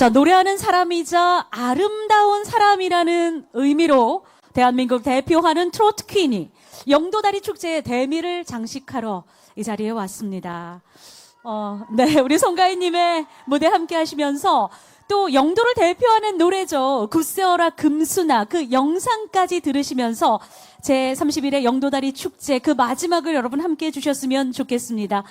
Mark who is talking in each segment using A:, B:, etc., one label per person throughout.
A: 자, 노래하는 사람이자 아름다운 사람이라는 의미로 대한민국 대표하는 트로트 퀸이 영도다리 축제의 대미를 장식하러 이 자리에 왔습니다. 어, 네, 우리 송가인님의 무대 함께 하시면서 또 영도를 대표하는 노래죠. 굿세어라 금수나 그 영상까지 들으시면서 제 31회 영도다리 축제 그 마지막을 여러분 함께 해주셨으면 좋겠습니다.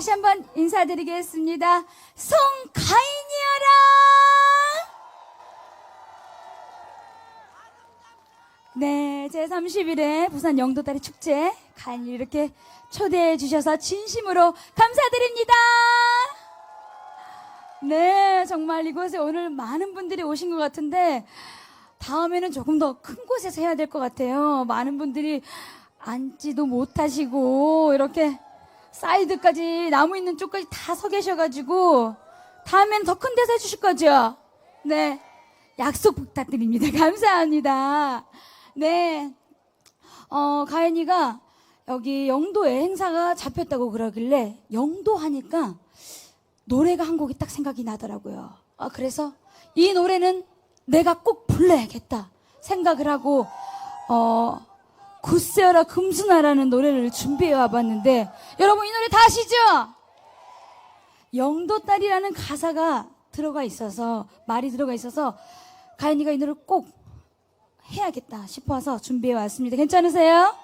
A: 다시 한번
B: 인사드리겠습니다. 송가인이여라! 네, 제 30일에 부산 영도다리 축제 가인이 이렇게 초대해 주셔서 진심으로 감사드립니다. 네, 정말 이곳에 오늘 많은 분들이 오신 것 같은데 다음에는 조금 더 큰 곳에서 해야 될 것 같아요. 많은 분들이 앉지도 못하시고 이렇게 사이드까지 나무 있는 쪽까지 다 서 계셔가지고 다음엔 더 큰 데서 해주실 거죠? 네, 약속 부탁드립니다. 감사합니다. 네, 어 가연이가 여기 영도에 행사가 잡혔다고 그러길래 영도 하니까 노래가 한 곡이 딱 생각이 나더라고요. 아, 그래서 이 노래는 내가 꼭 불러야겠다 생각을 하고 어 굿세어라 금수나라는 노래를 준비해 와봤는데 여러분 이 노래 다 아시죠? 영도딸이라는 가사가 들어가 있어서 말이 들어가 있어서 가인이가 이 노래를 꼭 해야겠다 싶어서 준비해 왔습니다. 괜찮으세요?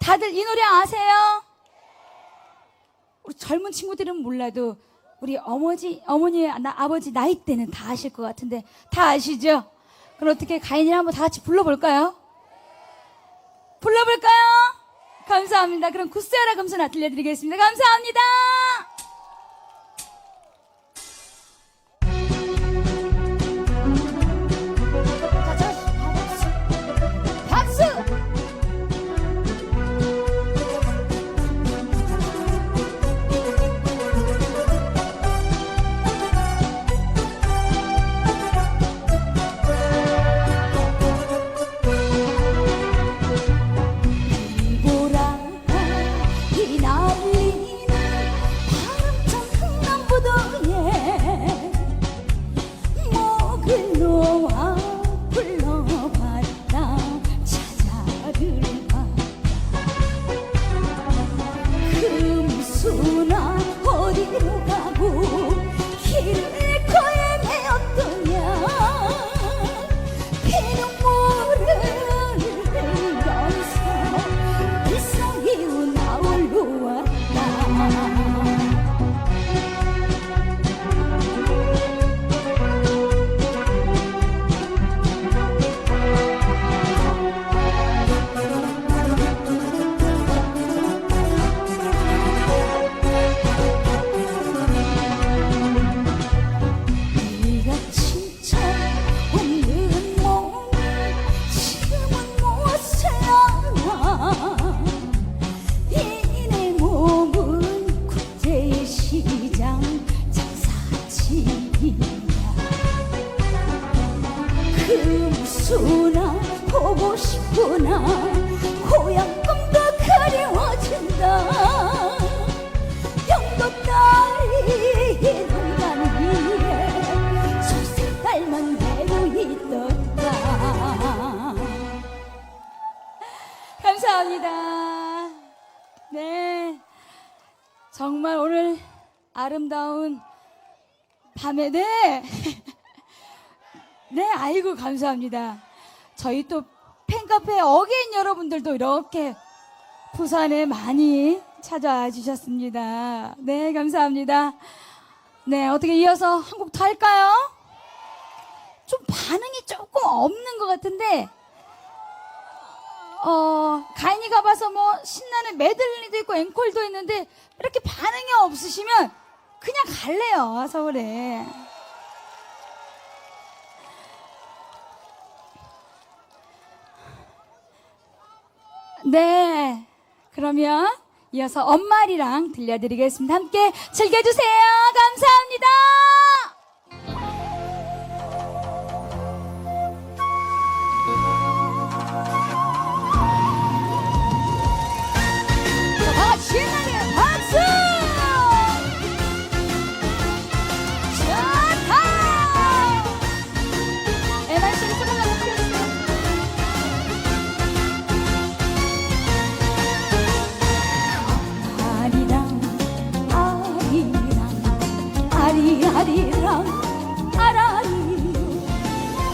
B: 다들 이 노래 아세요? 우리 젊은 친구들은 몰라도 우리 어머니, 어머니, 나, 아버지 나이 때는 다 아실 것 같은데 다 아시죠? 그럼 어떻게 가인이랑 한번 다 같이 불러볼까요? 불러볼까요? 감사합니다. 그럼 굿세라 금수나 들려드리겠습니다. 감사합니다. 정말 오늘 아름다운 밤에 네 네, 아이고, 감사합니다. 저희 또 팬카페 어게인 여러분들도 이렇게 부산에 많이 찾아와 주셨습니다. 네, 감사합니다. 네, 어떻게 이어서 한 곡 더 할까요? 좀 반응이 조금 없는 것 같은데, 어, 가인이 가 봐서 뭐 신나는 메들리도 있고 앵콜도 있는데, 이렇게 반응이 없으시면 그냥 갈래요, 서울에. 네. 그러면 이어서 엄마리랑 들려드리겠습니다. 함께 즐겨주세요. 감사합니다. 아리아리랑 아라리요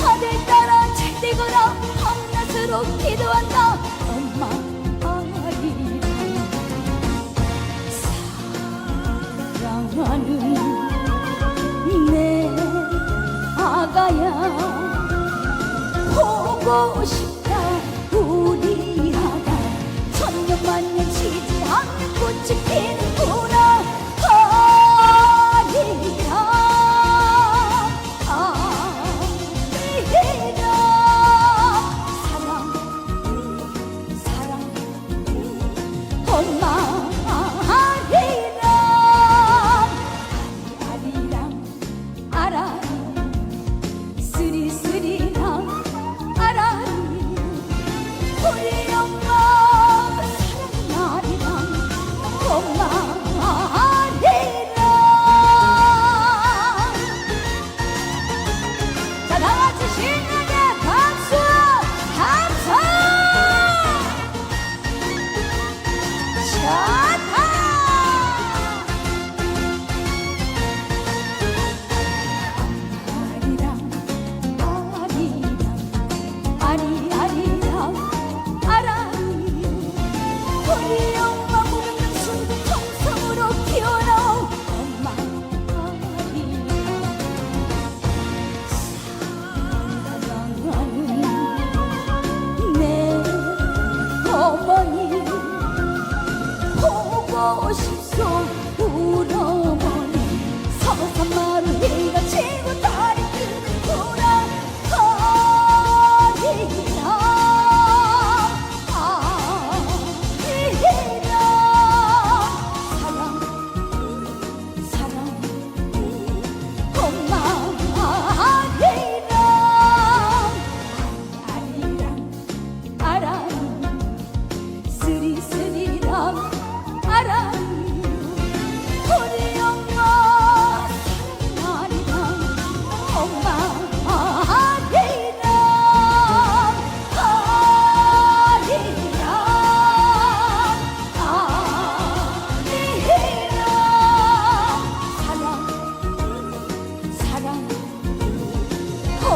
B: 하늘 따라 걸어 밤낮으로 기도한다 엄마 아리랑 사랑하는 내 아가야 보고 싶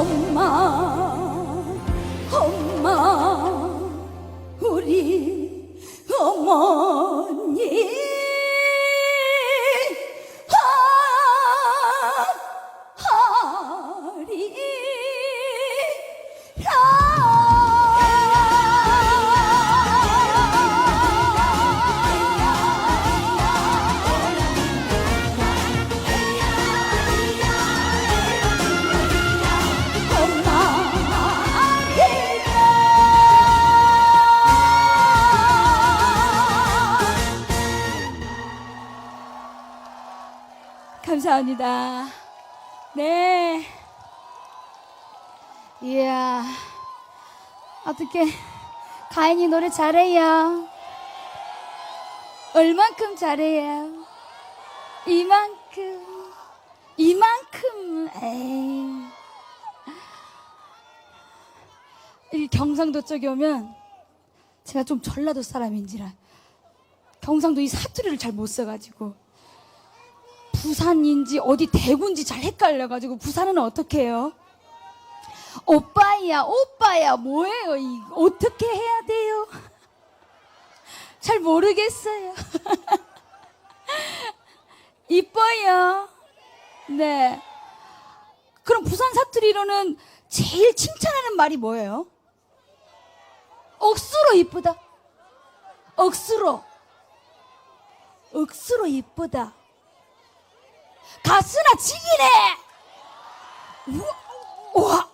B: 엄마 엄마 우리 어머 감사합니다. 네. 이야. 어떻게 가인이 노래 잘해요. 얼만큼 잘해요? 이만큼. 이만큼. 에이. 이 경상도 쪽에 오면 제가 좀 전라도 사람인지라 경상도 이 사투리를 잘 못 써가지고 부산인지 어디 대구인지 잘 헷갈려가지고 부산은 어떻게 해요? 오빠야 오빠야 뭐예요 이 어떻게 해야 돼요? 잘 모르겠어요. 이뻐요. 네. 그럼 부산 사투리로는 제일 칭찬하는 말이 뭐예요? 억수로 이쁘다. 억수로. 억수로 이쁘다. 가스나 지기네. 와.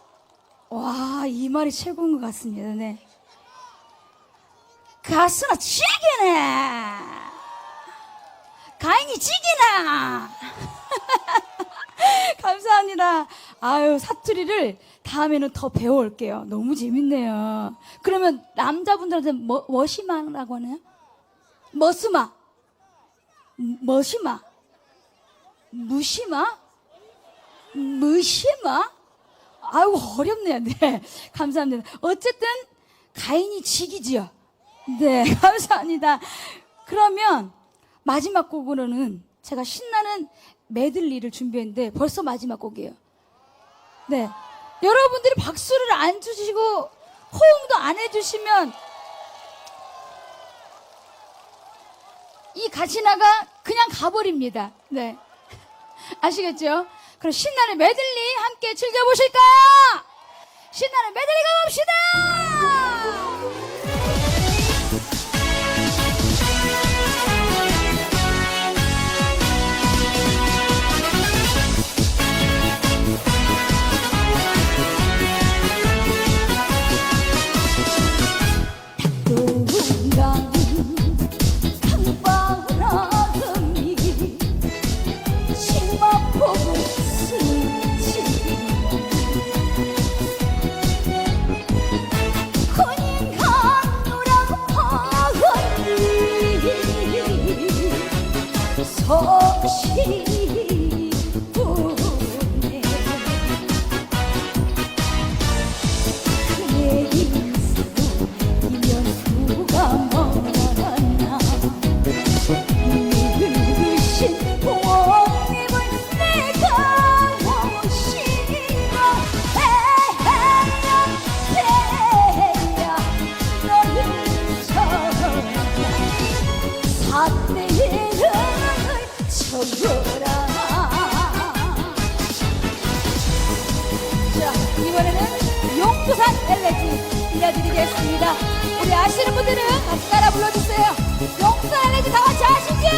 B: 와, 이 말이 최고인 것 같습니다. 네. 가스나 지기네. 가인이 지기나. 감사합니다. 아유, 사투리를 다음에는 더 배워올게요. 너무 재밌네요. 그러면 남자분들한테 뭐, 머시마라고 하나요? 머스마. 음, 머시마. 무시마? 무시마? 아유, 어렵네요. 네. 감사합니다. 어쨌든, 가인이 지기지요. 네, 감사합니다. 그러면, 마지막 곡으로는 제가 신나는 메들리를 준비했는데 벌써 마지막 곡이에요. 네. 여러분들이 박수를 안 주시고 호응도 안 해주시면 이 가시나가 그냥 가버립니다. 네. 아시겠죠? 그럼 신나는 메들리 함께 즐겨보실까요? 신나는 메들리 가봅시다! 哦。 이번에는 용두산 엘레지 들려드리겠습니다. 우리 아시는 분들은 같이 따라 불러주세요. 용두산 엘레지 다 같이 아시죠?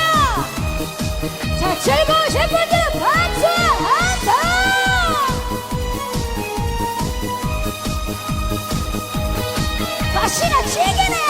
B: 자, 즐거우신 분들 박수 한번! 가시나 치기네!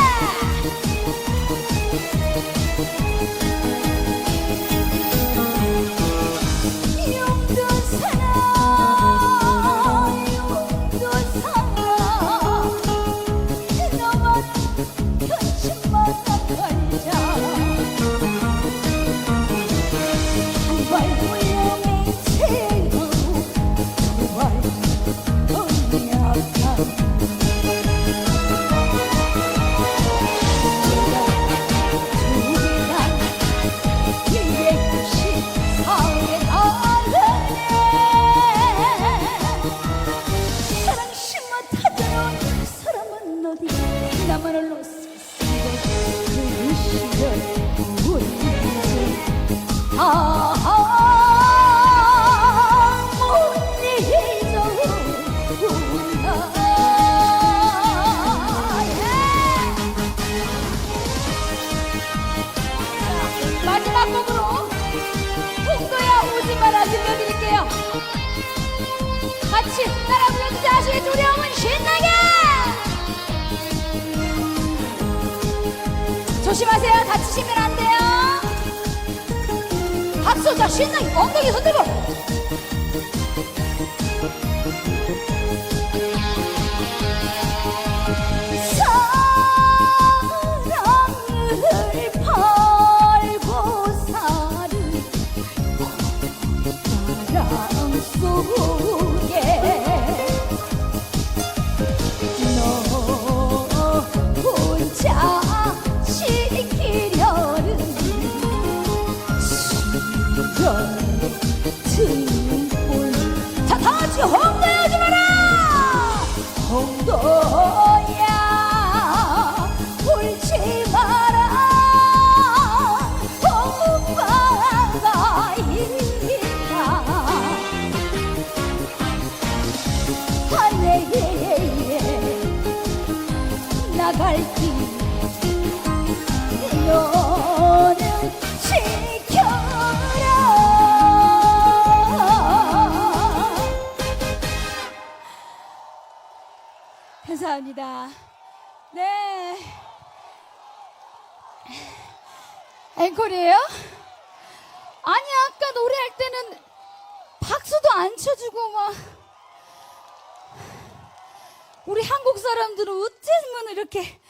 B: 놓치면 안 돼요. 박수 자 신나게 엉덩이 흔들어 사랑을 팔고 사는 나라. 감사합니다 네 앵콜이에요? 아니 아까 노래할 때는 박수도 안 쳐주고 막 우리 한국 사람들은 어쩌면 이렇게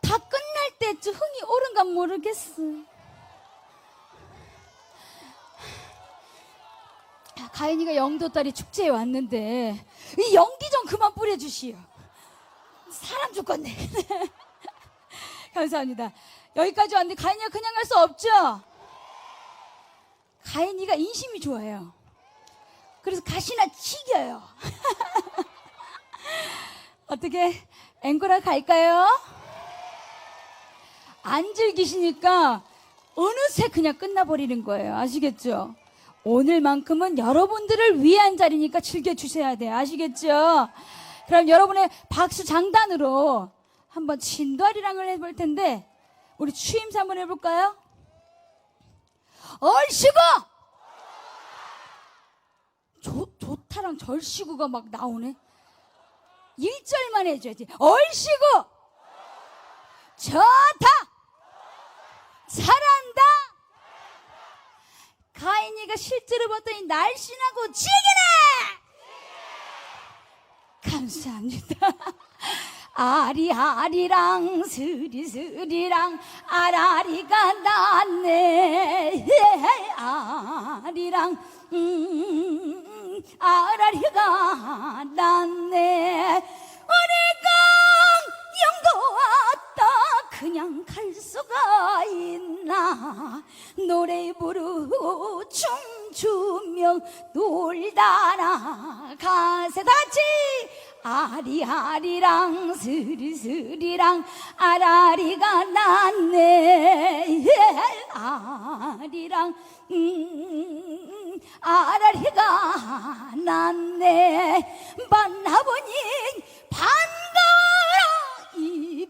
B: 다 끝날 때쯤 흥이 오른가 모르겠어. 가인이가 영도딸이 축제에 왔는데 이 연기 좀 그만 뿌려주시오. 사람 죽겠네. 감사합니다. 여기까지 왔는데 가인이가 그냥 갈 수 없죠? 가인이가 인심이 좋아요. 그래서 가시나 치겨요. 어떻게 앵콜아 갈까요? 안 즐기시니까 어느새 그냥 끝나버리는 거예요. 아시겠죠? 오늘만큼은 여러분들을 위한 자리니까 즐겨주셔야 돼요. 아시겠죠? 그럼 여러분의 박수 장단으로 한번 진도아리랑을 해볼 텐데 우리 추임새 한번 해볼까요? 얼씨구! 좋, 좋다랑 절씨구가 막 나오네. 1절만 해줘야지. 얼씨구! 좋다! 잘한다! 가인이가 실제로 봤더니 날씬하고 지기네! 감사합니다. 아리아리랑 스리스리랑 아라리가 났네 아리랑 음, 아라리가 났네 어리 그냥 갈 수가 있나? 노래 부르고 춤추며 놀다 나 가세. 같이 아리아리랑 스리스리랑 아라리가 났네. 아리랑 음, 아라리가 났네. 만나보니 반가워라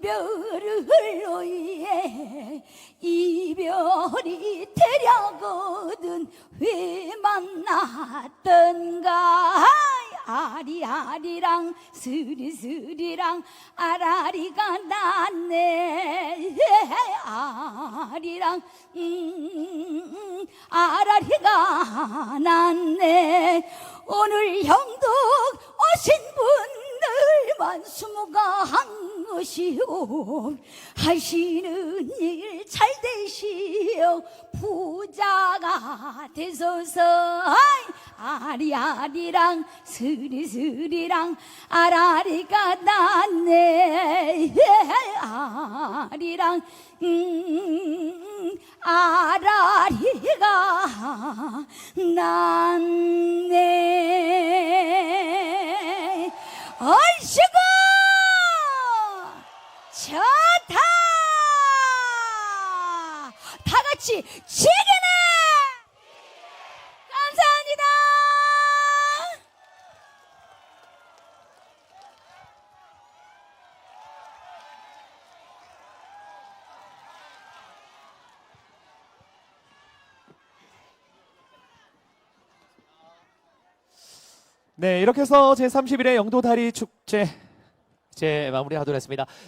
B: 이별을 위해 이별이 되려거든 왜 만났던가? 아리아리랑 스리스리랑 아라리가 났네. 아리랑 음, 아라리가 났네. 오늘 형독 오신 분들 만 수무가 한 것이오 하시는 일 잘 되시오 부자가 되소서. 아이, 아리아리랑 스리스리랑 아라리가 났네. 아리랑 음, 아라리가 났 같이 지기네 감사합니다
C: 네, 이렇게 해서 제31회 영도다리 축제 이제 마무리하도록 했습니다.